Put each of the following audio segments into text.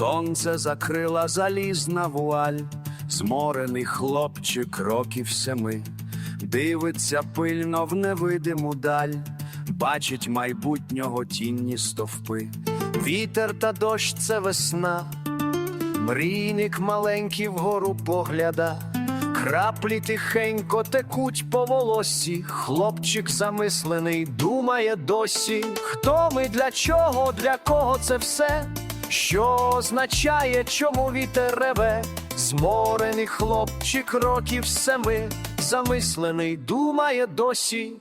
Сонце закрила залізна вуаль, зморений хлопчик років семи, дивиться пильно в невидиму даль, бачить майбутнього тінні стовпи. Вітер та дощ це весна, мрійник маленький вгору погляда. Краплі тихенько текуть по волосі, хлопчик замислений, думає досі, хто ми для чого, для кого це все, що означає, чому вітер реве, зморений хлопчик років семи, замислений, думає досі.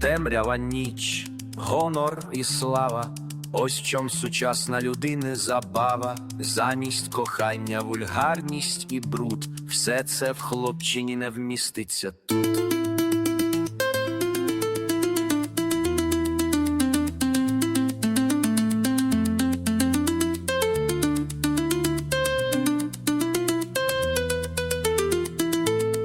Темрява ніч, гонор і слава. Ось чом сучасна людини забава, замість кохання, вульгарність і бруд. Все це в хлопчині не вміститься тут.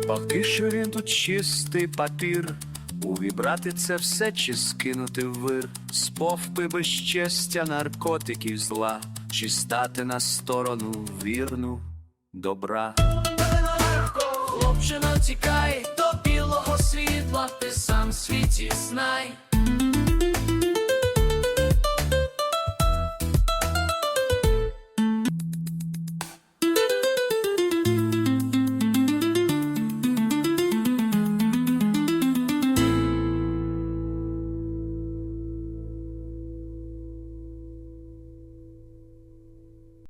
Поки що він тут чистий папір, увібрати це все чи скинути вир, повпи безчестя, наркотиків зла, чи стати на сторону вірну добра. Хлопчина тікай до білого світла, ти сам світі знай.